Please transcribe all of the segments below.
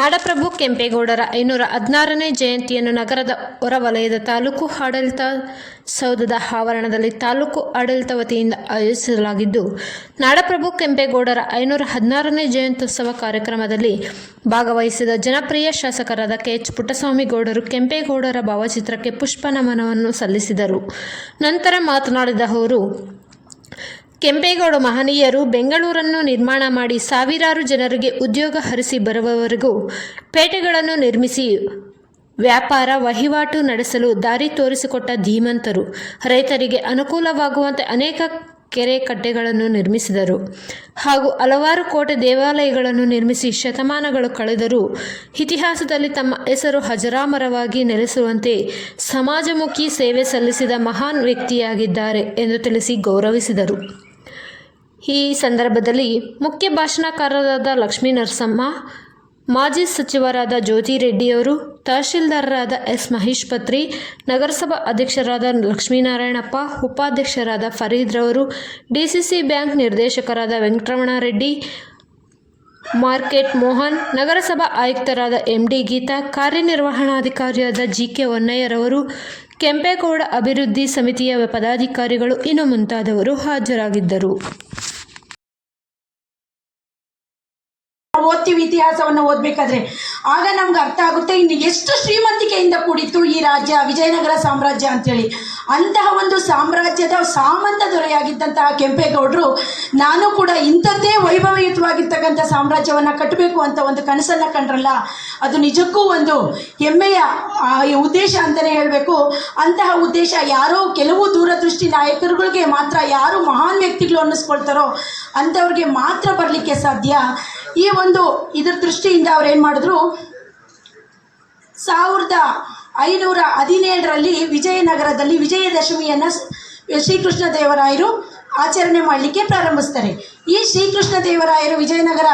ನಾಡಪ್ರಭು ಕೆಂಪೇಗೌಡರ ಐನೂರ ಹದಿನಾರನೇ ಜಯಂತಿಯನ್ನು ನಗರದ ಹೊರವಲಯದ ತಾಲೂಕು ಆಡಳಿತ ಸೌಧದ ಆವರಣದಲ್ಲಿ ತಾಲೂಕು ಆಡಳಿತ ವತಿಯಿಂದ ಆಯೋಜಿಸಲಾಗಿದ್ದು, ನಾಡಪ್ರಭು ಕೆಂಪೇಗೌಡರ ಐನೂರ ಹದಿನಾರನೇ ಜಯಂತ್ಯುತ್ಸವ ಕಾರ್ಯಕ್ರಮದಲ್ಲಿ ಭಾಗವಹಿಸಿದ ಜನಪ್ರಿಯ ಶಾಸಕರಾದ ಕೆ ಎಚ್ ಪುಟ್ಟಸ್ವಾಮಿ ಗೌಡರು ಕೆಂಪೇಗೌಡರ ಭಾವಚಿತ್ರಕ್ಕೆ ಪುಷ್ಪ ನಮನವನ್ನು ಸಲ್ಲಿಸಿದರು. ನಂತರ ಮಾತನಾಡಿದ ಅವರು ಕೆಂಪೇಗೌಡ ಮಹನೀಯರು ಬೆಂಗಳೂರನ್ನು ನಿರ್ಮಾಣ ಮಾಡಿ ಸಾವಿರಾರು ಜನರಿಗೆ ಉದ್ಯೋಗ ಹರಿಸಿ ಬರುವವರೆಗೂ ಪೇಟೆಗಳನ್ನು ನಿರ್ಮಿಸಿ ವ್ಯಾಪಾರ ವಹಿವಾಟು ನಡೆಸಲು ದಾರಿ ತೋರಿಸಿಕೊಟ್ಟ ಧೀಮಂತರು. ರೈತರಿಗೆ ಅನುಕೂಲವಾಗುವಂತೆ ಅನೇಕ ಕೆರೆ ಕಟ್ಟೆಗಳನ್ನು ನಿರ್ಮಿಸಿದರು. ಹಾಗೂ ಹಲವಾರು ಕೋಟೆ ದೇವಾಲಯಗಳನ್ನು ನಿರ್ಮಿಸಿ ಶತಮಾನಗಳು ಕಳೆದರೂ ಇತಿಹಾಸದಲ್ಲಿ ತಮ್ಮ ಹೆಸರು ಹಜರಾಮರವಾಗಿ ನೆಲೆಸುವಂತೆ ಸಮಾಜಮುಖಿ ಸೇವೆ ಸಲ್ಲಿಸಿದ ಮಹಾನ್ ವ್ಯಕ್ತಿಯಾಗಿದ್ದಾರೆ ಎಂದು ತಿಳಿಸಿ ಗೌರವಿಸಿದರು. ಈ ಸಂದರ್ಭದಲ್ಲಿ ಮುಖ್ಯ ಭಾಷಣಕಾರರಾದ ಲಕ್ಷ್ಮೀ ನರಸಮ್ಮ, ಮಾಜಿ ಸಚಿವರಾದ ಜ್ಯೋತಿ ರೆಡ್ಡಿಯವರು, ತಹಶೀಲ್ದಾರರಾದ ಎಸ್ ಮಹೇಶ್ ಪತ್ರಿ, ನಗರಸಭಾ ಅಧ್ಯಕ್ಷರಾದ ಲಕ್ಷ್ಮೀನಾರಾಯಣಪ್ಪ, ಉಪಾಧ್ಯಕ್ಷರಾದ ಫರೀದ್ ರವರು, ಡಿಸಿಸಿ ಬ್ಯಾಂಕ್ ನಿರ್ದೇಶಕರಾದ ವೆಂಕಟರಮಣಾರೆಡ್ಡಿ ಮಾರ್ಕೆಟ್ ಮೋಹನ್, ನಗರಸಭಾ ಆಯುಕ್ತರಾದ ಎಂಡಿ ಗೀತಾ, ಕಾರ್ಯನಿರ್ವಹಣಾಧಿಕಾರಿಯಾದ ಜಿ ಕೆ ಹೊನ್ನಯ್ಯರವರು ಕೆಂಪೇಗೌಡ ಅಭಿವೃದ್ಧಿ ಸಮಿತಿಯ ಪದಾಧಿಕಾರಿಗಳು ಇನ್ನು ಮುಂತಾದವರು ಹಾಜರಾಗಿದ್ದರು. ಓದ್ತೀವಿ ಇತಿಹಾಸವನ್ನು ಓದಬೇಕಾದ್ರೆ. ಆಗ ನಮ್ಗೆ ಅರ್ಥ ಆಗುತ್ತೆ, ಇನ್ನು ಎಷ್ಟು ಶ್ರೀಮಂತಿಕೆಯಿಂದ ಕೂಡಿತ್ತು ಈ ರಾಜ್ಯ, ವಿಜಯನಗರ ಸಾಮ್ರಾಜ್ಯ ಅಂತೇಳಿ. ಅಂತಹ ಒಂದು ಸಾಮ್ರಾಜ್ಯದ ಸಾಮಂತ ದೊರೆಯಾಗಿದ್ದಂತಹ ಕೆಂಪೇಗೌಡರು, ನಾನು ಕೂಡ ಇಂಥದ್ದೇ ವೈಭವಯುತವಾಗಿರ್ತಕ್ಕಂಥ ಸಾಮ್ರಾಜ್ಯವನ್ನು ಕಟ್ಟಬೇಕು ಅಂತ ಒಂದು ಕನಸನ್ನು ಕಂಡ್ರಲ್ಲ? ಅದು ನಿಜಕ್ಕೂ ಒಂದು ಹೆಮ್ಮೆಯ ಉದ್ದೇಶ ಅಂತಲೇ ಹೇಳಬೇಕು. ಅಂತಹ ಉದ್ದೇಶ ಯಾರೋ ಕೆಲವು ದೂರದೃಷ್ಟಿ ನಾಯಕರುಗಳಿಗೆ ಮಾತ್ರ, ಯಾರು ಮಹಾನ್ ವ್ಯಕ್ತಿಗಳು ಅನ್ನಿಸ್ಕೊಳ್ತಾರೋ ಅಂಥವ್ರಿಗೆ ಮಾತ್ರ ಬರಲಿಕ್ಕೆ ಸಾಧ್ಯ. ಈ ಒಂದು ಇದ್ರ ದೃಷ್ಟಿಯಿಂದ ಅವ್ರು ಏನು ಮಾಡಿದ್ರು? ಸಾವಿರದ ಐನೂರ ಹದಿನೇಳರಲ್ಲಿ ವಿಜಯನಗರದಲ್ಲಿ ವಿಜಯದಶಮಿಯನ್ನು ಶ್ರೀಕೃಷ್ಣ ದೇವರಾಯರು ಆಚರಣೆ ಮಾಡಲಿಕ್ಕೆ ಪ್ರಾರಂಭಿಸ್ತಾರೆ. ಈ ಶ್ರೀಕೃಷ್ಣ ದೇವರಾಯರು ವಿಜಯನಗರ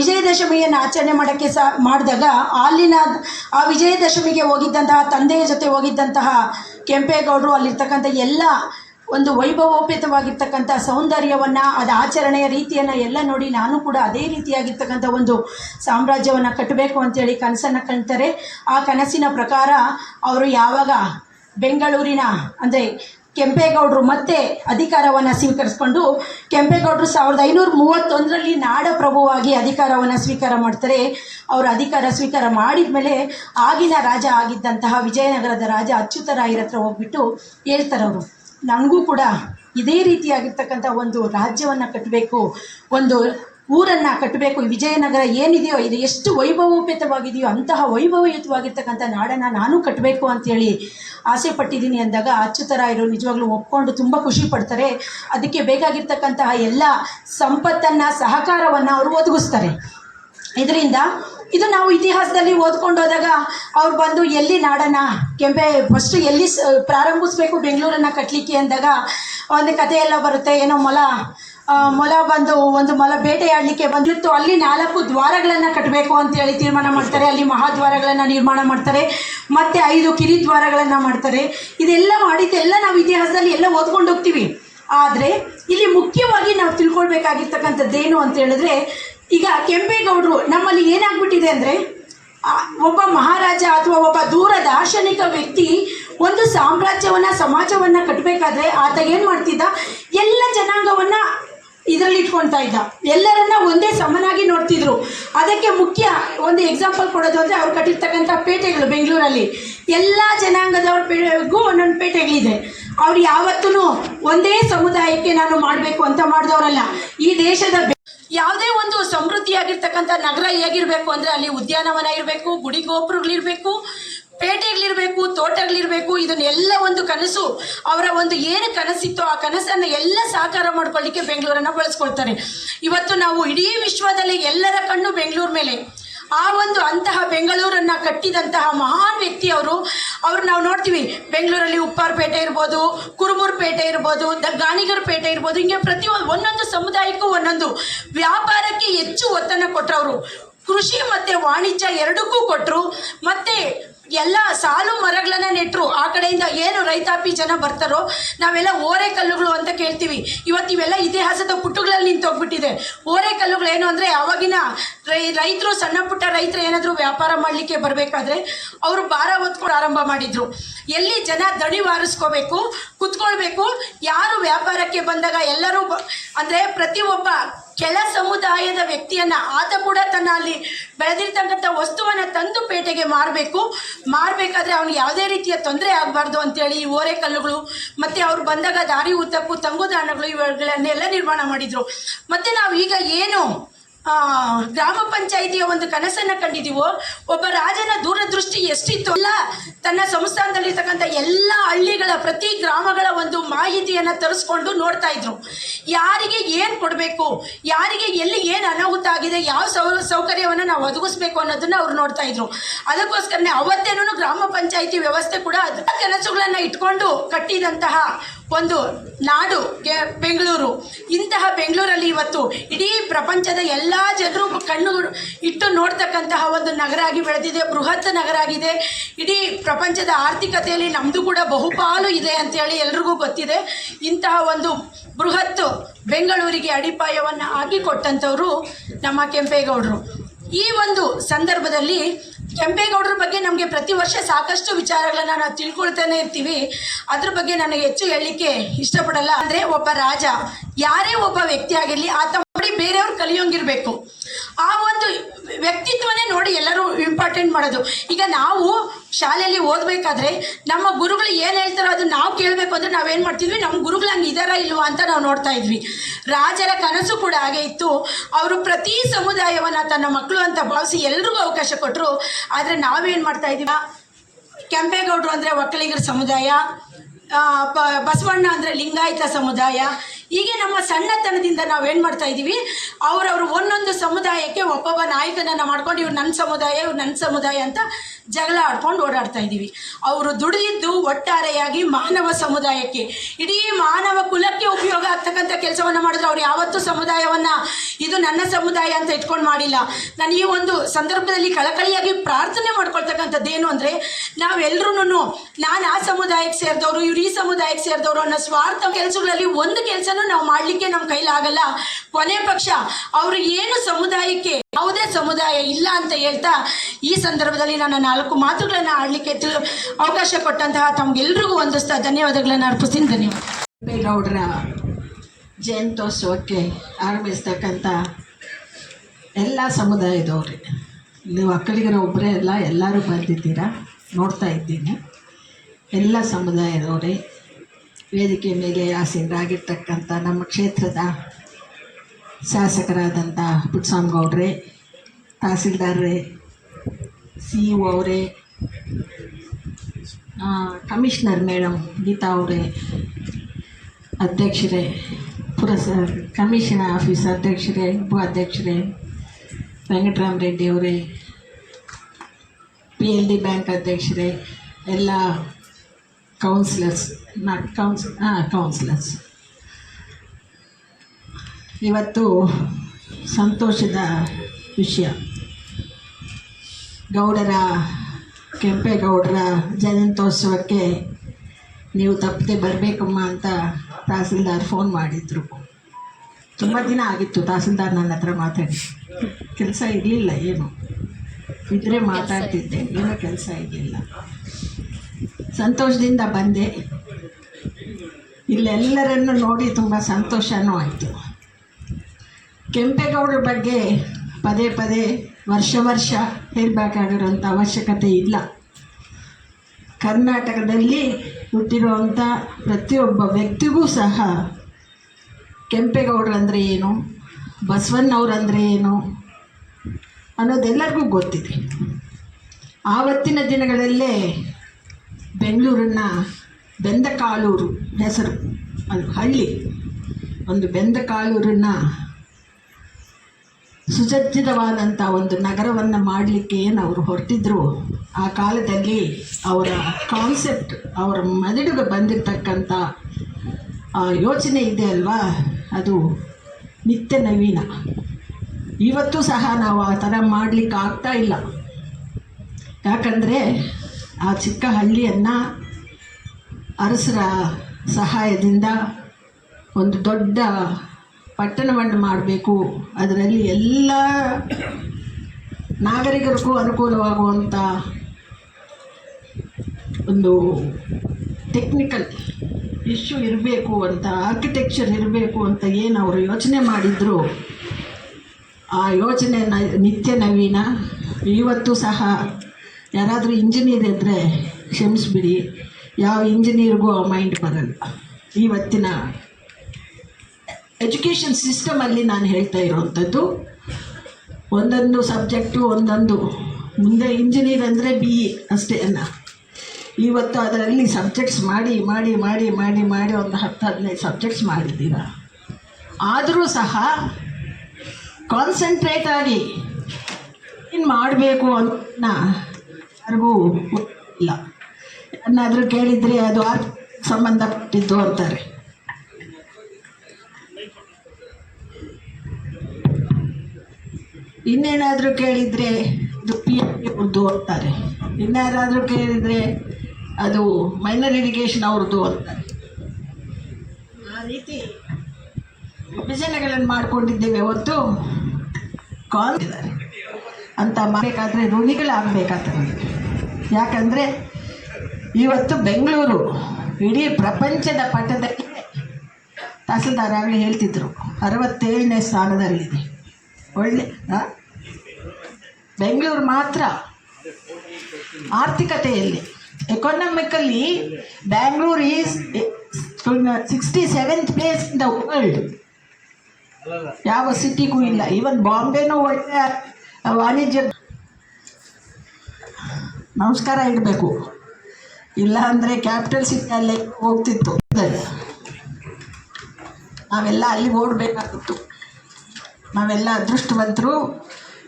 ವಿಜಯದಶಮಿಯನ್ನು ಆಚರಣೆ ಮಾಡೋಕ್ಕೆ ಸಹ ಮಾಡಿದಾಗ ಅಲ್ಲಿನ ಆ ವಿಜಯದಶಮಿಗೆ ಹೋಗಿದ್ದಂತಹ ತಂದೆಯ ಜೊತೆ ಹೋಗಿದ್ದಂತಹ ಕೆಂಪೇಗೌಡರು ಅಲ್ಲಿರ್ತಕ್ಕಂಥ ಎಲ್ಲ ಒಂದು ವೈಭವೋಪೇತವಾಗಿರ್ತಕ್ಕಂಥ ಸೌಂದರ್ಯವನ್ನು, ಅದು ಆಚರಣೆಯ ರೀತಿಯನ್ನು ಎಲ್ಲ ನೋಡಿ ನಾನು ಕೂಡ ಅದೇ ರೀತಿಯಾಗಿರ್ತಕ್ಕಂಥ ಒಂದು ಸಾಮ್ರಾಜ್ಯವನ್ನು ಕಟ್ಟಬೇಕು ಅಂತೇಳಿ ಕನಸನ್ನು ಕಾಣ್ತಾರೆ. ಆ ಕನಸಿನ ಪ್ರಕಾರ ಅವರು ಯಾವಾಗ ಬೆಂಗಳೂರಿನ, ಅಂದರೆ ಕೆಂಪೇಗೌಡರು ಮತ್ತೆ ಅಧಿಕಾರವನ್ನು ಸ್ವೀಕರಿಸ್ಕೊಂಡು ಕೆಂಪೇಗೌಡರು ಸಾವಿರದ ಐನೂರ ಮೂವತ್ತೊಂದರಲ್ಲಿ ನಾಡಪ್ರಭುವಾಗಿ ಅಧಿಕಾರವನ್ನು ಸ್ವೀಕಾರ ಮಾಡ್ತಾರೆ. ಅವರು ಅಧಿಕಾರ ಸ್ವೀಕಾರ ಮಾಡಿದ ಮೇಲೆ ಆಗಿನ ರಾಜ ಆಗಿದ್ದಂತಹ ವಿಜಯನಗರದ ರಾಜ ಅಚ್ಯುತರಾಯರ ಹತ್ರ ಹೋಗ್ಬಿಟ್ಟು ಹೇಳ್ತಾರೆ ಅವರು ನನಗೂ ಕೂಡ ಇದೇ ರೀತಿಯಾಗಿರ್ತಕ್ಕಂಥ ಒಂದು ರಾಜ್ಯವನ್ನು ಕಟ್ಟಬೇಕು ಒಂದು ಊರನ್ನು ಕಟ್ಟಬೇಕು ವಿಜಯನಗರ ಏನಿದೆಯೋ, ಇದು ಎಷ್ಟು ವೈಭವೋಪೇತವಾಗಿದೆಯೋ, ಅಂತಹ ವೈಭವಯುತವಾಗಿರ್ತಕ್ಕಂಥ ನಾಡನ್ನು ನಾನು ಕಟ್ಟಬೇಕು ಅಂತೇಳಿ ಆಸೆ ಪಟ್ಟಿದ್ದೀನಿ ಅಂದಾಗ ಅಚ್ಯುತರಾಯರು ನಿಜವಾಗ್ಲೂ ಒಪ್ಕೊಂಡು ತುಂಬ ಖುಷಿ ಪಡ್ತಾರೆ. ಅದಕ್ಕೆ ಬೇಕಾಗಿರ್ತಕ್ಕಂತಹ ಎಲ್ಲ ಸಂಪತ್ತನ್ನು, ಸಹಕಾರವನ್ನು ಅವರು ಒದಗಿಸ್ತಾರೆ. ಇದರಿಂದ ಇದು ನಾವು ಇತಿಹಾಸದಲ್ಲಿ ಓದ್ಕೊಂಡು ಹೋದಾಗ ಅವ್ರು ಬಂದು, ಎಲ್ಲಿ ನಾಡನ? ಕೆಂಪೆ ಫಸ್ಟ್ ಎಲ್ಲಿ ಪ್ರಾರಂಭಿಸ್ಬೇಕು ಬೆಂಗಳೂರನ್ನು ಕಟ್ಟಲಿಕ್ಕೆ ಅಂದಾಗ ಒಂದು ಕಥೆಯೆಲ್ಲ ಬರುತ್ತೆ. ಏನೋ ಮೊಲ ಮೊಲ ಬಂದು, ಒಂದು ಮೊಲ ಬೇಟೆಯಾಡಲಿಕ್ಕೆ ಬಂದಿತ್ತು ಅಲ್ಲಿ ನಾಲ್ಕು ದ್ವಾರಗಳನ್ನು ಕಟ್ಟಬೇಕು ಅಂತೇಳಿ ತೀರ್ಮಾನ ಮಾಡ್ತಾರೆ. ಅಲ್ಲಿ ಮಹಾದ್ವಾರಗಳನ್ನು ನಿರ್ಮಾಣ ಮಾಡ್ತಾರೆ. ಮತ್ತು ಐದು ಕಿರಿ ದ್ವಾರಗಳನ್ನು ಮಾಡ್ತಾರೆ. ಇದೆಲ್ಲ ಮಾಡಿದ್ದೆಲ್ಲ ನಾವು ಇತಿಹಾಸದಲ್ಲಿ ಎಲ್ಲ ಓದ್ಕೊಂಡು ಹೋಗ್ತೀವಿ. ಆದರೆ, ಇಲ್ಲಿ ಮುಖ್ಯವಾಗಿ ನಾವು ತಿಳ್ಕೊಳ್ಬೇಕಾಗಿರ್ತಕ್ಕಂಥದ್ದೇನು ಅಂತ ಹೇಳಿದ್ರೆ ಈಗ ಕೆಂಪೇಗೌಡರು ನಮ್ಮಲ್ಲಿ ಏನಾಗ್ಬಿಟ್ಟಿದೆ ಅಂದರೆ ಒಬ್ಬ ಮಹಾರಾಜ ಅಥವಾ ಒಬ್ಬ ದೂರ ದಾರ್ಶನಿಕ ವ್ಯಕ್ತಿ ಒಂದು ಸಾಮ್ರಾಜ್ಯವನ್ನು, ಸಮಾಜವನ್ನು ಕಟ್ಟಬೇಕಾದ್ರೆ ಆತ ಏನು ಮಾಡ್ತಿದ್ದ? ಎಲ್ಲ ಜನಾಂಗವನ್ನು ಇದರಲ್ಲಿ ಇಟ್ಕೊಳ್ತಾ ಇದ್ದ. ಎಲ್ಲರನ್ನ ಒಂದೇ ಸಮನಾಗಿ ನೋಡ್ತಿದ್ರು. ಅದಕ್ಕೆ ಮುಖ್ಯ ಒಂದು ಎಕ್ಸಾಂಪಲ್ ಕೊಡೋದು ಅಂದರೆ ಅವ್ರು ಕಟ್ಟಿರ್ತಕ್ಕಂಥ ಪೇಟೆಗಳು ಬೆಂಗಳೂರಲ್ಲಿ. ಎಲ್ಲ ಜನಾಂಗದವ್ರ ಪೇಟೆಗೂ ಒಂದೊಂದು ಪೇಟೆಗಳಿದೆ. ಅವ್ರು ಯಾವತ್ತೂ ಒಂದೇ ಸಮುದಾಯಕ್ಕೆ ನಾನು ಮಾಡಬೇಕು ಅಂತ ಮಾಡಿದವರಲ್ಲ. ಈ ದೇಶದ ಯಾವುದೇ ಒಂದು ಸಮೃದ್ಧಿಯಾಗಿರ್ತಕ್ಕಂಥ ನಗರ ಹೇಗಿರಬೇಕು ಅಂದರೆ ಅಲ್ಲಿ ಉದ್ಯಾನವನ ಇರಬೇಕು, ಗುಡಿ ಗೋಪುರಗಳಿರಬೇಕು ಪೇಟೆಗಳಿರಬೇಕು ತೋಟಗಳಿರ್ಬೇಕು ಇದನ್ನೆಲ್ಲ ಒಂದು ಕನಸು. ಅವರ ಒಂದು ಏನು ಕನಸಿತ್ತೋ ಆ ಕನಸನ್ನು ಎಲ್ಲ ಸಾಕಾರ ಮಾಡ್ಕೊಳ್ಳಿಕ್ಕೆ ಬೆಂಗಳೂರನ್ನು ಬಳಸ್ಕೊಳ್ತಾರೆ. ಇವತ್ತು ನಾವು ಇಡೀ ವಿಶ್ವದಲ್ಲಿ ಎಲ್ಲರ ಕಣ್ಣು ಬೆಂಗಳೂರು ಮೇಲೆ. ಆ ಒಂದು ಅಂತಹ ಬೆಂಗಳೂರನ್ನ ಕಟ್ಟಿದಂತಹ ಮಹಾನ್ ವ್ಯಕ್ತಿ ಅವರು, ಅವ್ರು ನಾವು ನೋಡ್ತೀವಿ, ಬೆಂಗಳೂರಲ್ಲಿ ಉಪ್ಪಾರಪೇಟೆ ಇರ್ಬೋದು, ಕುರುಬೂರ್ ಪೇಟೆ ಇರ್ಬೋದು, ದ ಗಾಣಿಗರ ಪೇಟೆ ಇರ್ಬೋದು, ಹಿಂಗೆ ಪ್ರತಿ ಒಂದ್- ಒಂದೊಂದು ಸಮುದಾಯಕ್ಕೂ ಒಂದೊಂದು ವ್ಯಾಪಾರಕ್ಕೆ ಹೆಚ್ಚು ಒತ್ತನ್ನು ಕೊಟ್ಟವರು ಕೃಷಿ ಮತ್ತು ವಾಣಿಜ್ಯ ಎರಡಕ್ಕೂ ಕೊಟ್ಟರು ಮತ್ತು ಎಲ್ಲ ಸಾಲು ಮರಗಳನ್ನ ನೆಟ್ಟರು ಆ ಕಡೆಯಿಂದ ಏನು ರೈತಾಪಿ ಜನ ಬರ್ತಾರೋ, ನಾವೆಲ್ಲ ಓರೆ ಕಲ್ಲುಗಳು ಅಂತ ಕೇಳ್ತೀವಿ. ಇವತ್ತು ಇವೆಲ್ಲ ಇತಿಹಾಸದ ಪುಟಗಳಲ್ಲಿ ನಿಂತೋಗ್ಬಿಟ್ಟಿದೆ. ಓರೆ ಕಲ್ಲುಗಳು ಏನು ಅಂದರೆ ಆವಾಗಿನ ರೈ, ರೈತರು, ಸಣ್ಣ ಪುಟ್ಟ ರೈತರು ಏನಾದರೂ ವ್ಯಾಪಾರ ಮಾಡಲಿಕ್ಕೆ ಬರಬೇಕಾದ್ರೆ ಅವರು ಭಾರ ಹೊತ್ಕೊಂಡು ಆರಂಭ ಮಾಡಿದರು. ಎಲ್ಲಿ ಜನ ದಣಿ ವಾರಿಸ್ಕೋಬೇಕು, ಕುತ್ಕೊಳ್ಬೇಕು, ಯಾರು ವ್ಯಾಪಾರಕ್ಕೆ ಬಂದಾಗ ಎಲ್ಲರೂ ಅಂದರೆ ಪ್ರತಿಯೊಬ್ಬ ಕೆಳ ಸಮುದಾಯದ ವ್ಯಕ್ತಿಯನ್ನ ಆತ ಕೂಡ ತನ್ನ ಅಲ್ಲಿ ಬೆಳೆದಿರ್ತಕ್ಕಂಥ ವಸ್ತುವನ್ನ ತಂದು ಪೇಟೆಗೆ ಮಾರಬೇಕು. ಮಾರಬೇಕಾದ್ರೆ ಅವ್ನಿಗೆ ಯಾವುದೇ ರೀತಿಯ ತೊಂದರೆ ಆಗಬಾರ್ದು ಅಂತೇಳಿ ಈ ಓರೆ ಕಲ್ಲುಗಳು, ಮತ್ತು ಅವ್ರು ಬಂದಾಗ ದಾರಿ ಉದ್ದಕ್ಕೂ ತಂಗುದಾಣಗಳು ಇವುಗಳನ್ನೆಲ್ಲ ನಿರ್ಮಾಣ ಮಾಡಿದರು. ಮತ್ತು ನಾವು ಈಗ ಏನು ಗ್ರಾಮ ಪಂಚಾಯಿತಿಯ ಒಂದು ಕನಸನ್ನ ಕಂಡಿದ್ದೀವೋ ಒಬ್ಬ ರಾಜನ ದೂರದೃಷ್ಟಿ ಎಷ್ಟಿತ್ತು? ಅಲ್ಲ ತನ್ನ ಸಂಸ್ಥಾನದಲ್ಲಿರ್ತಕ್ಕಂಥ ಎಲ್ಲ ಹಳ್ಳಿಗಳ ಪ್ರತಿ ಗ್ರಾಮಗಳ ಒಂದು ಮಾಹಿತಿಯನ್ನು ತರಿಸ್ಕೊಂಡು ನೋಡ್ತಾ ಇದ್ರು. ಯಾರಿಗೆ ಏನು ಕೊಡಬೇಕು? ಯಾರಿಗೆ ಎಲ್ಲಿ ಏನು ಅನಾಹುತ ಆಗಿದೆ? ಯಾವ ಸೌ, ಸೌಕರ್ಯವನ್ನು ನಾವು ಒದಗಿಸ್ಬೇಕು ಅನ್ನೋದನ್ನ ಅವ್ರು ನೋಡ್ತಾ ಇದ್ರು. ಅದಕ್ಕೋಸ್ಕರನೇ ಅವತ್ತೇನೂ ಗ್ರಾಮ ಪಂಚಾಯಿತಿ ವ್ಯವಸ್ಥೆ ಕೂಡ ಕನಸುಗಳನ್ನು ಇಟ್ಕೊಂಡು ಕಟ್ಟಿದಂತಹ ಒಂದು ನಾಡು ಬೆಂಗಳೂರು. ಇಂತಹ ಬೆಂಗಳೂರಲ್ಲಿ ಇವತ್ತು ಇಡೀ ಪ್ರಪಂಚದ ಎಲ್ಲ ಜನರು ಕಣ್ಣು ಇಟ್ಟು ನೋಡ್ತಕ್ಕಂತಹ ಒಂದು ನಗರ ಆಗಿ ಬೆಳೆದಿದೆ, ಬೃಹತ್ ನಗರ ಆಗಿದೆ. ಇಡೀ ಪ್ರಪಂಚದ ಆರ್ಥಿಕತೆಯಲ್ಲಿ ನಮ್ಮದು ಕೂಡ ಬಹುಪಾಲು ಇದೆ ಅಂತೇಳಿ ಎಲ್ರಿಗೂ ಗೊತ್ತಿದೆ. ಇಂತಹ ಒಂದು ಬೃಹತ್ ಬೆಂಗಳೂರಿಗೆ ಅಡಿಪಾಯವನ್ನು ಹಾಕಿಕೊಟ್ಟಂಥವರು ನಮ್ಮ ಕೆಂಪೇಗೌಡರು. ಈ ಒಂದು ಸಂದರ್ಭದಲ್ಲಿ ಕೆಂಪೇಗೌಡರ ಬಗ್ಗೆ ನಮಗೆ ಪ್ರತಿ ವರ್ಷ ಸಾಕಷ್ಟು ವಿಚಾರಗಳನ್ನ ನಾವು ತಿಳ್ಕೊಳ್ತಾನೆ ಇರ್ತೀವಿ. ಅದ್ರ ಬಗ್ಗೆ ನಾನು ಹೆಚ್ಚು ಹೇಳಲಿಕ್ಕೆ ಇಷ್ಟಪಡಲ್ಲ. ಅಂದರೆ ಒಬ್ಬ ರಾಜ, ಯಾರೇ ಒಬ್ಬ ವ್ಯಕ್ತಿ ಆಗಿರಲಿ, ಆತ ನೋಡಿ ಬೇರೆಯವ್ರು ಕಲಿಯೋಂಗಿರ್ಬೇಕು. ಆ ಒಂದು ವ್ಯಕ್ತಿತ್ವನೇ ನೋಡಿ ಎಲ್ಲರೂ ಇಂಪಾರ್ಟೆಂಟ್ ಮಾಡೋದು. ಈಗ ನಾವು ಶಾಲೆಯಲ್ಲಿ ಓದಬೇಕಾದ್ರೆ ನಮ್ಮ ಗುರುಗಳು ಏನು ಹೇಳ್ತಾರೋ ಅದು ನಾವು ಕೇಳಬೇಕು ಅಂದರೆ ನಾವೇನು ಮಾಡ್ತಿದ್ವಿ? ನಮ್ಮ ಗುರುಗಳು ಹಂಗೆ ಇದಾರ ಇಲ್ವಾ ಅಂತ ನಾವು ನೋಡ್ತಾ ಇದ್ವಿ. ರಾಜರ ಕನಸು ಕೂಡ ಹಾಗೆ ಇತ್ತು. ಅವರು ಪ್ರತಿ ಸಮುದಾಯವನ್ನು ತನ್ನ ಮಕ್ಕಳು ಅಂತ ಭಾವಿಸಿ ಎಲ್ರಿಗೂ ಅವಕಾಶ ಕೊಟ್ಟರು ಆದರೆ ನಾವೇನು ಮಾಡ್ತಾ ಇದ್ದೀವಿ? ಕೆಂಪೇಗೌಡರು ಅಂದರೆ ಒಕ್ಕಲಿಗರ ಸಮುದಾಯ ಬಸವಣ್ಣ ಅಂದರೆ ಲಿಂಗಾಯತ ಸಮುದಾಯ ಹೀಗೆ ನಮ್ಮ ಸಣ್ಣತನದಿಂದ ನಾವೇನು ಮಾಡ್ತಾ ಇದ್ದೀವಿ ಅವರವರು ಒಂದೊಂದು ಸಮುದಾಯಕ್ಕೆ ಒಬ್ಬೊಬ್ಬ ನಾಯಕನನ್ನು ಮಾಡ್ಕೊಂಡು ಇವ್ರು ನನ್ನ ಸಮುದಾಯ, ಇವ್ರು ನನ್ನ ಸಮುದಾಯ ಅಂತ ಜಗಳ ಆಡ್ಕೊಂಡು ಓಡಾಡ್ತಾ ಇದ್ದೀವಿ. ಅವರು ದುಡಿದಿದ್ದು ಒಟ್ಟಾರೆಯಾಗಿ ಮಾನವ ಸಮುದಾಯಕ್ಕೆ. ಇಡೀ ಮಾನವ ಕುಲಕ್ಕೆ ಉಪಯೋಗ ಆಗ್ತಕ್ಕಂಥ ಕೆಲಸವನ್ನು ಮಾಡಿದ್ರು ಅವ್ರು ಯಾವತ್ತೂ ಸಮುದಾಯವನ್ನು ಇದು ನನ್ನ ಸಮುದಾಯ ಅಂತ ಇಟ್ಕೊಂಡು ಮಾಡಿಲ್ಲ. ನಾನು ಈ ಒಂದು ಸಂದರ್ಭದಲ್ಲಿ ಕಳಕಳಿಯಾಗಿ ಪ್ರಾರ್ಥನೆ ಮಾಡ್ಕೊಳ್ತಕ್ಕಂಥದ್ದು ಏನು ಅಂದರೆ ನಾವೆಲ್ಲರೂ ನಾನು ಆ ಸಮುದಾಯಕ್ಕೆ ಸೇರಿದವರು, ಇವ್ರು ಈ ಸಮುದಾಯಕ್ಕೆ ಸೇರಿದವರು ಅನ್ನೋ ಸ್ವಾರ್ಥ ಕೆಲಸಗಳಲ್ಲಿ ಒಂದು ಕೆಲಸನೂ ನಾವು ಮಾಡಲಿಕ್ಕೆ ನಮ್ಮ ಕೈಲಾಗಲ್ಲ. ಕೊನೆ ಪಕ್ಷ ಅವರು ಏನು ಸಮುದಾಯಕ್ಕೆ ಸಮುದಾಯ ಇಲ್ಲ ಅಂತ ಹೇಳ್ತಾ ಈ ಸಂದರ್ಭದಲ್ಲಿ ನನ್ನ ನಾಲ್ಕು ಮಾತುಗಳನ್ನು ಆಡಲಿಕ್ಕೆ ಅವಕಾಶ ಕೊಟ್ಟಂತಹ ತಮಗೆಲ್ರಿಗೂ ಒಂದಿಸ್ತಾ ಧನ್ಯವಾದಗಳನ್ನು ಅರ್ಪಿಸ್ತೀನಿ ಧನ್ಯವಾದ ಗೌಡರ ಜಯಂತೋತ್ಸವಕ್ಕೆ ಆರಂಭಿಸ್ತಕ್ಕಂಥ ಎಲ್ಲ ಸಮುದಾಯದವ್ರಿ. ನೀವು ಒಕ್ಕಲಿಗರ ಒಬ್ಬರೇ ಅಲ್ಲ, ಎಲ್ಲರೂ ಬಂದಿದ್ದೀರಾ? ನೋಡ್ತಾ ಇದ್ದೀನಿ. ಎಲ್ಲ ಸಮುದಾಯದವರೇ, ವೇದಿಕೆ ಮೇಲೆ ಆಸೀನರಾಗಿರ್ತಕ್ಕಂಥ ನಮ್ಮ ಕ್ಷೇತ್ರದ ಶಾಸಕರಾದಂಥ ಪುಟ್ಸ್ವಾಮಿಗೌಡ್ರೆ ತಹಸೀಲ್ದಾರ್ರೆ ಸಿ ಇ ಅವರೇ ಕಮಿಷ್ನರ್ ಮೇಡಮ್ ಗೀತಾ ಅವರೇ, ಅಧ್ಯಕ್ಷರೇ ಪುರಸ ಕಮಿಷನ್ ಆಫೀಸ್ ಅಧ್ಯಕ್ಷರೇ ಉಪಾಧ್ಯಕ್ಷರೇ ವೆಂಕಟರಾಮ್ ರೆಡ್ಡಿ ಅವರೇ ಪಿ ಎಲ್ ಡಿ ಬ್ಯಾಂಕ್ ಅಧ್ಯಕ್ಷರೇ, ಎಲ್ಲ ಕೌನ್ಸಿಲರ್ಸ್ ನಾಟ್ ಕೌನ್ಸ್ ಹಾಂ ಕೌನ್ಸಿಲರ್ಸ್. ಇವತ್ತು ಸಂತೋಷದ ವಿಷಯ. ಗೌಡರ ಕೆಂಪೇಗೌಡರ ಜಯಂತ್ಯೋತ್ಸವಕ್ಕೆ ನೀವು ತಪ್ಪದೆ ಬರಬೇಕಮ್ಮ ಅಂತ ತಹಸೀಲ್ದಾರ್ ಫೋನ್ ಮಾಡಿದರು. ತುಂಬ ದಿನ ಆಗಿತ್ತು ತಹಸೀಲ್ದಾರ್ ನನ್ನ ಹತ್ರ ಮಾತಾಡಿ. ಕೆಲಸ ಇರಲಿಲ್ಲ ಏನು? ಇದ್ರೆ ಮಾತಾಡ್ತಿದ್ದೆ, ಏನೋ ಕೆಲಸ ಇರಲಿಲ್ಲ. ಸಂತೋಷದಿಂದ ಬಂದೆ. ಇಲ್ಲೆಲ್ಲರನ್ನು ನೋಡಿ ತುಂಬ ಸಂತೋಷನೂ ಆಯಿತು. ಕೆಂಪೇಗೌಡರ ಬಗ್ಗೆ ಪದೇ ಪದೇ ವರ್ಷ ವರ್ಷ ಹೇಳಬೇಕಾಗಿರೋಂಥ ಅವಶ್ಯಕತೆ ಇಲ್ಲ. ಕರ್ನಾಟಕದಲ್ಲಿ ಹುಟ್ಟಿರುವಂಥ ಪ್ರತಿಯೊಬ್ಬ ವ್ಯಕ್ತಿಗೂ ಸಹ ಕೆಂಪೇಗೌಡರಂದರೆ ಏನು ಬಸವಣ್ಣವ್ರಂದರೆ ಏನು ಅನ್ನೋದೆಲ್ಲರಿಗೂ ಗೊತ್ತಿದೆ. ಆವತ್ತಿನ ದಿನಗಳಲ್ಲೇ ಬೆಂಗಳೂರನ್ನು ಬೆಂದಕಾಲೂರು ಹೆಸರು, ಅದು ಹಳ್ಳಿ. ಒಂದು ಬೆಂದಕಾಳೂರನ್ನು ಸುಸಜ್ಜಿತವಾದಂಥ ಒಂದು ನಗರವನ್ನು ಮಾಡಲಿಕ್ಕೆ ಏನು ಅವರು ಹೊರಟಿದ್ರು, ಆ ಕಾಲದಲ್ಲಿ ಅವರ ಕಾನ್ಸೆಪ್ಟ್ ಅವರ ಮೆದುಳಿಗೆ ಬಂದಿರತಕ್ಕಂಥ ಯೋಚನೆ ಇದೆ ಅಲ್ವಾ? ಅದು ನಿತ್ಯ ನವೀನ. ಇವತ್ತು ಸಹ ನಾವು ಆ ಥರ ಮಾಡಲಿಕ್ಕೆ ಆಗ್ತಾ ಇಲ್ಲ. ಯಾಕಂದರೆ ಆ ಚಿಕ್ಕ ಹಳ್ಳಿಯನ್ನು ಅರಸರ ಸಹಾಯದಿಂದ ಒಂದು ದೊಡ್ಡ ಪಟ್ಟಣವನ್ನು ಮಾಡಬೇಕು. ಅದರಲ್ಲಿ ಎಲ್ಲ ನಾಗರಿಕರಿಗೂ ಅನುಕೂಲವಾಗುವಂಥ ಒಂದು ಟೆಕ್ನಿಕಲ್ ಇಶ್ಯೂ ಇರಬೇಕು ಅಂತ ಆರ್ಕಿಟೆಕ್ಚರ್ ಇರಬೇಕು ಅಂತ ಏನು ಅವರು ಯೋಚನೆ ಮಾಡಿದ್ರು, ಆ ಯೋಚನೆ ನಿತ್ಯ ನವೀನ. ಇವತ್ತು ಸಹ ಯಾರಾದರೂ ಇಂಜಿನಿಯರ್ ಇದ್ದರೆ ಕ್ಷಮಿಸ್ಬಿಡಿ, ಯಾವ ಇಂಜಿನಿಯರ್ಗೂ ಆ ಮೈಂಡ್ ಬರಲ್ಲ. ಇವತ್ತಿನ ಎಜುಕೇಷನ್ ಸಿಸ್ಟಮಲ್ಲಿ ನಾನು ಹೇಳ್ತಾ ಇರೋವಂಥದ್ದು, ಒಂದೊಂದು ಸಬ್ಜೆಕ್ಟು ಒಂದೊಂದು, ಮುಂದೆ ಇಂಜಿನಿಯರ್ ಅಂದರೆ ಬಿ ಇ ಅಷ್ಟೇ ಅಲ್ಲ. ಇವತ್ತು ಅದರಲ್ಲಿ ಸಬ್ಜೆಕ್ಟ್ಸ್ ಮಾಡಿ ಮಾಡಿ ಮಾಡಿ ಮಾಡಿ ಮಾಡಿ ಒಂದು ಹತ್ತು, ಹದಿನೈದು ಸಬ್ಜೆಕ್ಟ್ಸ್ ಮಾಡಿದ್ದೀರ? ಆದರೂ ಸಹ ಕಾನ್ಸಂಟ್ರೇಟ್ ಆಗಿ ಇನ್ನು ಮಾಡಬೇಕು ಅನ್ನ ಯಾರಿಗೂ ಇಲ್ಲ. ಏನಾದರೂ ಕೇಳಿದರೆ ಅದು ಆ ಸಂಬಂಧಪಟ್ಟಿದ್ದು ಅಂತಾರೆ. ಇನ್ನೇನಾದರೂ ಕೇಳಿದರೆ ಇದು ಪಿ ಎಂ ಉರ್ದು ಅಂತಾರೆ. ಇನ್ಯಾರಾದರೂ ಕೇಳಿದರೆ ಅದು ಮೈನರ್ ಇರಿಗೇಷನ್ ಅವ್ರದ್ದು ಅಂತಾರೆ. ಆ ರೀತಿ ವಿಭಜನೆಗಳನ್ನು ಮಾಡಿಕೊಂಡಿದ್ದೇವೆ ಹೊತ್ತು ಕಾಲ್ ಅಂತ ಮಾಡಬೇಕಾದ್ರೆ ಋಣಿಗಳಾಗಬೇಕಾಗ್ತದೆ. ಯಾಕಂದರೆ ಇವತ್ತು ಬೆಂಗಳೂರು ಇಡೀ ಪ್ರಪಂಚದ ಪಟ್ಟದಲ್ಲಿ ತಹಸೀಲ್ದಾರಾಗಲಿ ಹೇಳ್ತಿದ್ರು. ಅರವತ್ತೇಳನೇ ಸ್ಥಾನದಲ್ಲಿದೆ. ಒಳ್ಳೆ, ಆ? ಬೆಂಗಳೂರು ಮಾತ್ರ. ಆರ್ಥಿಕತೆಯಲ್ಲಿ. Economically Bangalore is sixty seventh place in the world ಯಾವ ಸಿಟಿಗೂ ಇಲ್ಲ. ಈವನ್ ಬಾಂಬೆನೂ ಒಳ್ಳೆಯ ವಾಣಿಜ್ಯ. ನಮಸ್ಕಾರ ಇಡಬೇಕು ಇಲ್ಲ ಅಂದರೆ ಕ್ಯಾಪಿಟಲ್ ಸಿಟಿ ಅಲ್ಲೇ ಹೋಗ್ತಿತ್ತು. ನಾವೆಲ್ಲ ಅಲ್ಲಿ ಓಡಬೇಕಾಗಿತ್ತು. ನಾವೆಲ್ಲ ಅದೃಷ್ಟವಂತರು.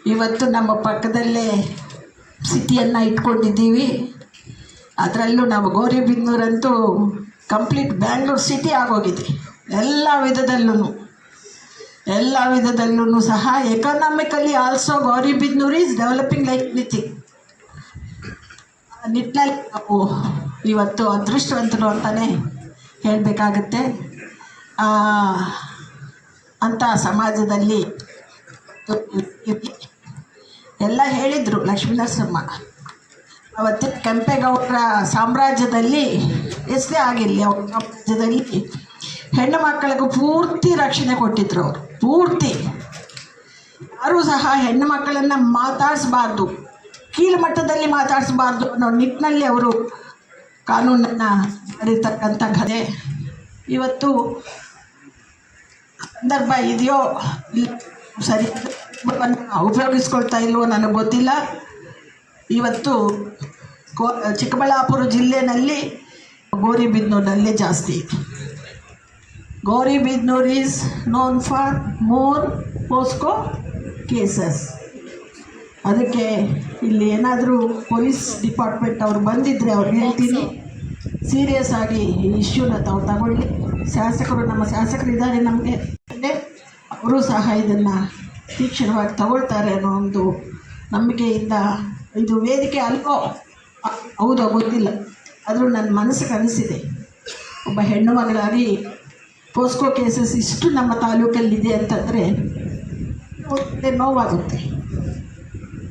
ಇವತ್ತು ನಮ್ಮ ಪಕ್ಕದಲ್ಲೇ ಸಿಟಿಯನ್ನು ಇಟ್ಕೊಂಡಿದ್ದೀವಿ. ಅದರಲ್ಲೂ ನಾವು ಗೌರಿಬಿದ್ನೂರಂತೂ ಕಂಪ್ಲೀಟ್ ಬ್ಯಾಂಗ್ಳೂರು ಸಿಟಿ ಆಗೋಗಿದೆ. ಎಲ್ಲ ವಿಧದಲ್ಲೂ ಎಲ್ಲ ವಿಧದಲ್ಲೂ ಸಹ economically also Gauribidanur is developing like nothing ನಿಟ್ಟಿನಲ್ಲಿ ನಾವು ಇವತ್ತು ಅದೃಷ್ಟವಂತರು ಅಂತಲೇ ಹೇಳಬೇಕಾಗತ್ತೆ. ಅಂತ ಸಮಾಜದಲ್ಲಿ ಎಲ್ಲ ಹೇಳಿದರು ಲಕ್ಷ್ಮೀನರಸಮ್ಮ. ಅವತ್ತಿನ ಕೆಂಪೇಗೌಡರ ಸಾಮ್ರಾಜ್ಯದಲ್ಲಿ ಎಷ್ಟೇ ಆಗಿರಲಿ, ಅವ್ರ ಸಾಮ್ರಾಜ್ಯದಲ್ಲಿ ಹೆಣ್ಣು ಮಕ್ಕಳಿಗೂ ಪೂರ್ತಿ ರಕ್ಷಣೆ ಕೊಟ್ಟಿದ್ರು ಅವರು, ಪೂರ್ತಿ. ಯಾರೂ ಸಹ ಹೆಣ್ಣು ಮಕ್ಕಳನ್ನು ಮಾತಾಡಿಸ್ಬಾರ್ದು, ಕೀಳುಮಟ್ಟದಲ್ಲಿ ಮಾತಾಡಿಸ್ಬಾರ್ದು ಅನ್ನೋ ನಿಟ್ಟಿನಲ್ಲಿ ಅವರು ಕಾನೂನನ್ನು ಮಾಡಿರ್ತಕ್ಕಂಥ ಕಥೆ ಇವತ್ತು ಸಂದರ್ಭ ಇದೆಯೋ ಸರಿ ಉಪಯೋಗಿಸ್ಕೊಳ್ತಾ ಇಲ್ವೋ ನನಗೆ ಗೊತ್ತಿಲ್ಲ. ಇವತ್ತು ಕೋ, ಚಿಕ್ಕಬಳ್ಳಾಪುರ ಜಿಲ್ಲೆಯಲ್ಲಿ ಗೌರಿಬಿದನೂರಿನಲ್ಲಿ ಜಾಸ್ತಿ. Gauribidanur is known for more POCSO cases ಅದಕ್ಕೆ ಇಲ್ಲಿ ಏನಾದರೂ ಪೊಲೀಸ್ ಡಿಪಾರ್ಟ್ಮೆಂಟ್ ಅವ್ರು ಬಂದಿದ್ದರೆ ಅವ್ರು ಹೇಳ್ತೀನಿ. ಸೀರಿಯಸ್ ಆಗಿ ಈ ಇಶ್ಯೂನ ತಾವು ತಗೊಳ್ಳಿ. ಶಾಸಕರು, ನಮ್ಮ ಶಾಸಕರಿದ್ದಾರೆ ನಮಗೆ. ಅವರು ಸಹ ಇದನ್ನು ತೀಕ್ಷ್ಣವಾಗಿ ತಗೊಳ್ತಾರೆ ಅನ್ನೋ ಒಂದು ನಂಬಿಕೆಯಿಂದ ಇದು ವೇದಿಕೆ ಅಲ್ವೋ? ಹೌದೋ ಗೊತ್ತಿಲ್ಲ. ಆದರೂ ನನ್ನ ಮನಸ್ಸಿಗೆ ಅನಿಸಿದೆ. ಒಬ್ಬ ಹೆಣ್ಣು ಮಗಳಾಗಿ ಪೋಸ್ಕೋ ಕೇಸಸ್ ಇಷ್ಟು ನಮ್ಮ ತಾಲೂಕಲ್ಲಿದೆ ಅಂತಂದರೆ ಮತ್ತೆ ನೋವಾಗುತ್ತೆ.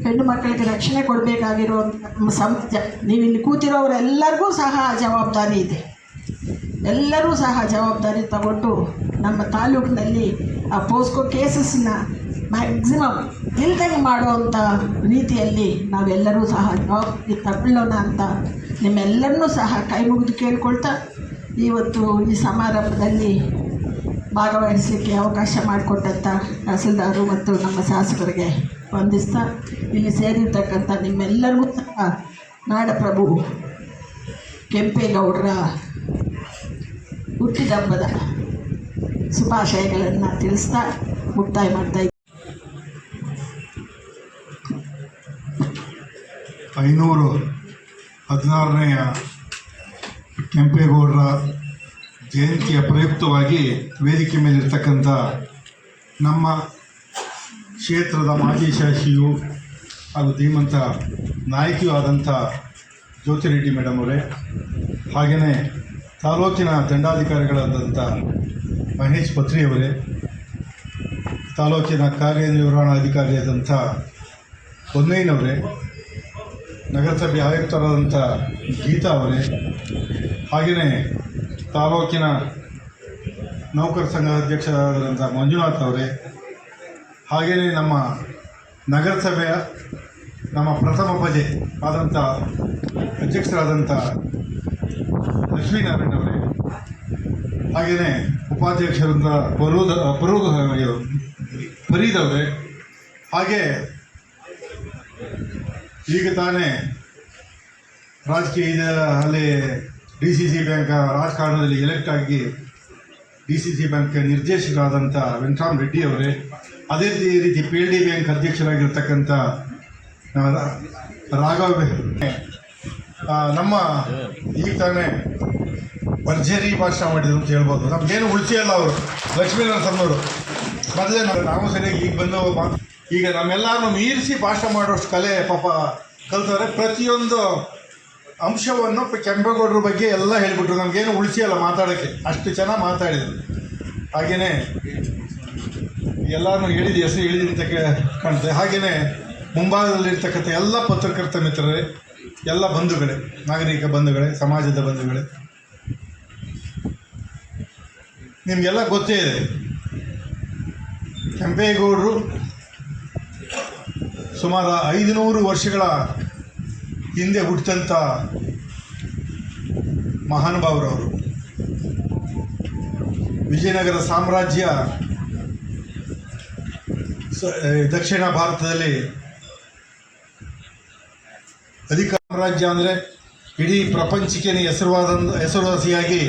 ಹೆಣ್ಣು ಮಕ್ಕಳಿಗೆ ರಕ್ಷಣೆ ಕೊಡಬೇಕಾಗಿರೋ ನಮ್ಮ ನೀವು ಇಲ್ಲಿ ಕೂತಿರೋರೆಲ್ಲರಿಗೂ ಸಹ ಜವಾಬ್ದಾರಿ ಇದೆ. ಎಲ್ಲರೂ ಸಹ ಜವಾಬ್ದಾರಿ ತಗೊಂಡು ನಮ್ಮ ತಾಲೂಕಿನಲ್ಲಿ ಆ ಪೋಸ್ಕೋ ಕೇಸಸ್ನ ಮ್ಯಾಕ್ಸಿಮಮ್ ಇಲ್ದಂಗೆ ಮಾಡುವಂಥ ರೀತಿಯಲ್ಲಿ ನಾವೆಲ್ಲರೂ ಸಹ ಜವಾಬ್ದಾರಿ ತಗೊಳ್ಳೋಣ ಅಂತ ನಿಮ್ಮೆಲ್ಲರನ್ನೂ ಸಹ ಕೈ ಮುಗಿದು ಕೇಳ್ಕೊಳ್ತಾ ಇವತ್ತು ಈ ಸಮಾರಂಭದಲ್ಲಿ ಭಾಗವಹಿಸಲಿಕ್ಕೆ ಅವಕಾಶ ಮಾಡಿಕೊಟ್ಟಂಥ ತಹಸೀಲ್ದಾರು ಮತ್ತು ನಮ್ಮ ಶಾಸಕರಿಗೆ ವಂದಿಸ್ತಾ ಇಲ್ಲಿ ಸೇರಿರ್ತಕ್ಕಂಥ ನಿಮ್ಮೆಲ್ಲರಿಗೂ ಸಹ ನಾಡಪ್ರಭು ಕೆಂಪೇಗೌಡರ ಹುಟ್ಟಿದಬ್ಬದ ಶುಭಾಶಯಗಳನ್ನು ತಿಳಿಸ್ತಾ ಮುಕ್ತಾಯ ಮಾಡ್ತಾ ಐನೂರು ಹದಿನಾರನೆಯ ಕೆಂಪೇಗೌಡರ ಜಯಂತಿಯ ಪ್ರಯುಕ್ತವಾಗಿ ವೇದಿಕೆ ಮೇಲಿರ್ತಕ್ಕಂಥ ನಮ್ಮ ಕ್ಷೇತ್ರದ ಮಾಜಿ ಶಾಸಕಿಯು ಹಾಗೂ ಧೀಮಂತ ನಾಯಕಿಯೂ ಆದಂಥ ಜ್ಯೋತಿ ರೆಡ್ಡಿ ಮೇಡಮ್ ಅವರೇ, ಹಾಗೆಯೇ ತಾಲೂಕಿನ ದಂಡಾಧಿಕಾರಿಗಳಾದಂಥ ಮಹೇಶ್ ಪತ್ರಿಯವರೇ ತಾಲೂಕಿನ ಕಾರ್ಯನಿರ್ವಹಣಾಧಿಕಾರಿಯಾದಂಥ ಹೊನ್ನಯ್ಯನವರೇ ನಗರಸಭೆ ಆಯುಕ್ತರಾದಂಥ ಗೀತಾ ಅವರೇ, ಹಾಗೆಯೇ ತಾಲೂಕಿನ ನೌಕರ ಸಂಘ ಅಧ್ಯಕ್ಷರಾದಂಥ ಮಂಜುನಾಥ್ ಅವರೇ, ಹಾಗೆಯೇ ನಮ್ಮ ನಗರಸಭೆಯ ನಮ್ಮ ಪ್ರಥಮ ಪ್ರಜೆ ಆದಂಥ ಅಧ್ಯಕ್ಷರಾದಂಥ ಲಕ್ಷ್ಮೀನಾರಾಯಣ ಅವರೇ, ಹಾಗೆಯೇ ಉಪಾಧ್ಯಕ್ಷರಂಥ ಬರೂದ ಬರೋದು ಫರೀದ್ ಅವರೇ ಹಾಗೆ ಈಗ ತಾನೇ ರಾಜಕೀಯ ಅಲ್ಲಿ ಡಿ ಸಿ ಸಿ ಬ್ಯಾಂಕ್ ರಾಜಕಾರಣದಲ್ಲಿ ಎಲೆಕ್ಟ್ ಆಗಿ ಡಿ ಸಿ ಸಿ ಬ್ಯಾಂಕ್ ನಿರ್ದೇಶಕರಾದಂಥ ವೆಂಕಟರಾಮ್ ರೆಡ್ಡಿ ಅವರೇ, ಅದೇ ರೀತಿ- ರೀತಿ ಪಿ ಎಲ್ ಡಿ ಬ್ಯಾಂಕ್ ಅಧ್ಯಕ್ಷರಾಗಿರ್ತಕ್ಕಂಥ ರಾಘವ ನಮ್ಮ ಈಗ ತಾನೇ ಭರ್ಜರಿ ಭಾಷಣ ಮಾಡಿದ್ರು ಅಂತ ಹೇಳ್ಬೋದು. ನಮ್ಗೇನು ಉಳಿಸಿ ಅಲ್ಲ ಅವರು. ಲಕ್ಷ್ಮೀನರಸಮ್ಮನವರು ಮೊದಲೇ ನಾವು ನಾವು ಸರಿಯಾಗಿ ಈಗ ಬಂದು ಈಗ ನಮ್ಮೆಲ್ಲರನ್ನು ಮೀರಿಸಿ ಭಾಷಣ ಮಾಡೋಷ್ಟು ಕಲೆ ಪಾಪ ಕಲ್ತವ್ರೆ, ಪ್ರತಿಯೊಂದು ಅಂಶವನ್ನು ಕೆಂಪೇಗೌಡರ ಬಗ್ಗೆ ಎಲ್ಲ ಹೇಳಿಬಿಟ್ರು. ನಮಗೇನು ಉಳಿಸಿ ಅಲ್ಲ ಮಾತಾಡೋಕ್ಕೆ. ಅಷ್ಟು ಚೆನ್ನಾಗಿ ಮಾತಾಡಿದರು. ಹಾಗೆಯೇ ಎಲ್ಲರೂ ಹೇಳಿದ ಹೆಸರು ಹೇಳಿದಂತ ಕಾಣ್ತದೆ. ಹಾಗೆಯೇ ಮುಂಭಾಗದಲ್ಲಿರ್ತಕ್ಕಂಥ ಎಲ್ಲ ಪತ್ರಕರ್ತ ಮಿತ್ರರೇ, ಎಲ್ಲ ಬಂಧುಗಳೇ, ನಾಗರಿಕ ಬಂಧುಗಳೇ, ಸಮಾಜದ ಬಂಧುಗಳೇ, ನಿಮಗೆಲ್ಲ ಗೊತ್ತೇ ಇದೆ. ಕೆಂಪೇಗೌಡರು ಸುಮಾರು ಐದುನೂರು ವರ್ಷಗಳ ಹಿಂದೆ ಹುಟ್ಟಿದಂಥ ಮಹಾನುಭಾವರವರು. ವಿಜಯನಗರ ಸಾಮ್ರಾಜ್ಯ ದಕ್ಷಿಣ ಭಾರತದಲ್ಲಿ ಅಧಿಕ ಸಾಮ್ರಾಜ್ಯ ಅಂದರೆ ಇಡೀ ಪ್ರಪಂಚಕ್ಕೆ ಹೆಸರುವಾದ ಹೆಸರುವಾಸಿಯಾಗಿ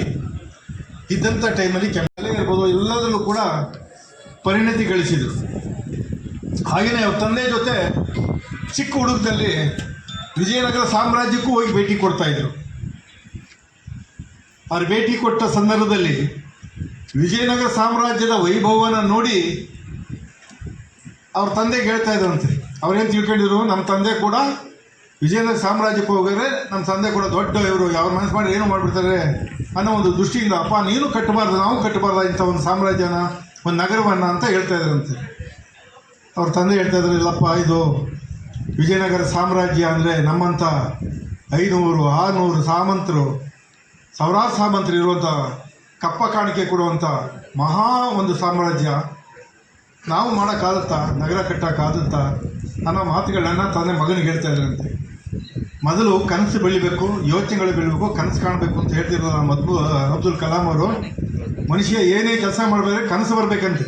ಇದ್ದಂಥ ಟೈಮಲ್ಲಿ ಕೆಮ್ಮಲೆ ಇರ್ಬೋದು, ಎಲ್ಲದರಲ್ಲೂ ಕೂಡ ಪರಿಣತಿ ಗಳಿಸಿದರು. ಹಾಗೆಯೇ ಅವ್ರ ತಂದೆ ಜೊತೆ ಚಿಕ್ಕ ಹುಡುಗದಲ್ಲಿ ವಿಜಯನಗರ ಸಾಮ್ರಾಜ್ಯಕ್ಕೂ ಹೋಗಿ ಭೇಟಿ ಕೊಡ್ತಾ ಇದ್ರು. ಅವ್ರು ಭೇಟಿ ಕೊಟ್ಟ ಸಂದರ್ಭದಲ್ಲಿ ವಿಜಯನಗರ ಸಾಮ್ರಾಜ್ಯದ ವೈಭವನ ನೋಡಿ ಅವ್ರ ತಂದೆಗೆ ಹೇಳ್ತಾ ಇದ್ರಂತೆ, ಅವ್ರೇನು ತಿಳ್ಕೊಂಡಿದ್ರು? ನಮ್ಮ ತಂದೆ ಕೂಡ ವಿಜಯನಗರ ಸಾಮ್ರಾಜ್ಯಕ್ಕೆ ಹೋಗಿದ್ರೆ ನಮ್ಮ ತಂದೆ ಕೂಡ ದೊಡ್ಡ ಇವರು ಅವ್ರ ಮನಸ್ಸು ಮಾಡಿ ಏನು ಮಾಡಿಬಿಡ್ತಾರೆ ಅನ್ನೋ ಒಂದು ದೃಷ್ಟಿಯಿಂದ, ಅಪ್ಪ, ನೀನು ಕಟ್ಟಬಾರ್ದು, ನಾವು ಕಟ್ಟಬಾರ್ದು ಇಂಥ ಒಂದು ಸಾಮ್ರಾಜ್ಯನ, ಒಂದು ನಗರವನ್ನು ಅಂತ ಹೇಳ್ತಾ ಇದ್ರಂತೆ. ಅವ್ರ ತಂದೆ ಹೇಳ್ತಾ ಇದ್ರು, ಇಲ್ಲಪ್ಪ, ಇದು ವಿಜಯನಗರ ಸಾಮ್ರಾಜ್ಯ ಅಂದರೆ ನಮ್ಮಂಥ ಐನೂರು, ಆರುನೂರು ಸಾಮಂತರು, ಸಾವಿರಾರು ಸಾಮಂತರು ಇರುವಂಥ ಕಪ್ಪ ಕಾಣಿಕೆ ಕೊಡುವಂಥ ಮಹಾ ಒಂದು ಸಾಮ್ರಾಜ್ಯ. ನಾವು ಮಾಡೋಕ್ಕಾಗುತ್ತಾ? ನಗರ ಕಟ್ಟೋಕ್ಕಾಗುತ್ತಾ ಅನ್ನೋ ಮಾತುಗಳನ್ನು ತಂದೆ ಮಗನಿಗೆ ಹೇಳ್ತಾ ಇದ್ರಂತೆ. ಮೊದಲು ಕನಸು ಬೆಳಿಬೇಕು, ಯೋಚನೆಗಳು ಬೆಳಿಬೇಕು, ಕನಸು ಕಾಣಬೇಕು ಅಂತ ಹೇಳ್ತಿರೋ ನಮ್ಮ ಅಬ್ದುಲ್ ಕಲಾಂ ಅವರು. ಮನುಷ್ಯ ಏನೇ ಕೆಲಸ ಮಾಡಬೇಕು ಕನಸು ಬರಬೇಕಂತೆ.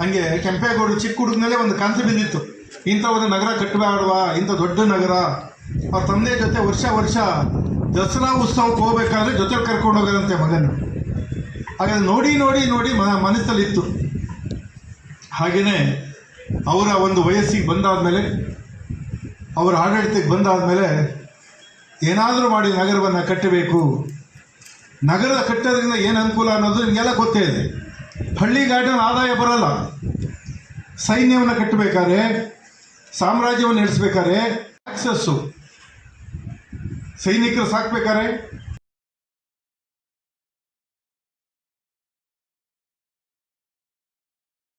ಹಂಗೆ ಕೆಂಪೇಗೌಡರು ಚಿಕ್ಕ ಹುಡುಗನಲ್ಲೇ ಒಂದು ಕನಸು ಬಿದ್ದಿತ್ತು ಇಂಥ ಒಂದು ನಗರ ಕಟ್ಟಬೇಡವಾ? ಇಂಥ ದೊಡ್ಡ ನಗರ? ಅವ್ರ ತಂದೆ ಜೊತೆ ವರ್ಷ ವರ್ಷ ದಸರಾ ಉತ್ಸವಕ್ಕೆ ಹೋಗ್ಬೇಕಾದ್ರೆ ಜೊತೆ ಕರ್ಕೊಂಡು ಹೋಗೋದಂತೆ ಮಗನ. ಹಾಗಾದ್ರೆ ನೋಡಿ ನೋಡಿ ನೋಡಿ ಮ ಮನಸ್ಸಲ್ಲಿತ್ತು. ಹಾಗೆಯೇ ಅವರ ಒಂದು ವಯಸ್ಸಿಗೆ ಬಂದಾದಮೇಲೆ, ಅವರ ಆಡಳಿತಕ್ಕೆ ಬಂದಾದಮೇಲೆ ಏನಾದರೂ ಮಾಡಿ ನಗರವನ್ನು ಕಟ್ಟಬೇಕು. ನಗರ ಕಟ್ಟೋದ್ರಿಂದ ಏನು ಅನುಕೂಲ ಅನ್ನೋದು ನಿಮಗೆಲ್ಲ ಗೊತ್ತೇ ಇದೆ. ಹಳ್ಳಿಗಾಡಿನ ಆದಾಯ ಬರಲ್ಲ. ಸೈನ್ಯವನ್ನು ಕಟ್ಟಬೇಕಾದ್ರೆ ಸಾಮ್ರಾಜ್ಯವನ್ನು ನಡೆಸ್ಬೇಕಾದ್ರೆ ಟ್ಯಾಕ್ಸಸ್ಸು ಸೈನಿಕರು ಸಾಕ್ಬೇಕಾದ್ರೆ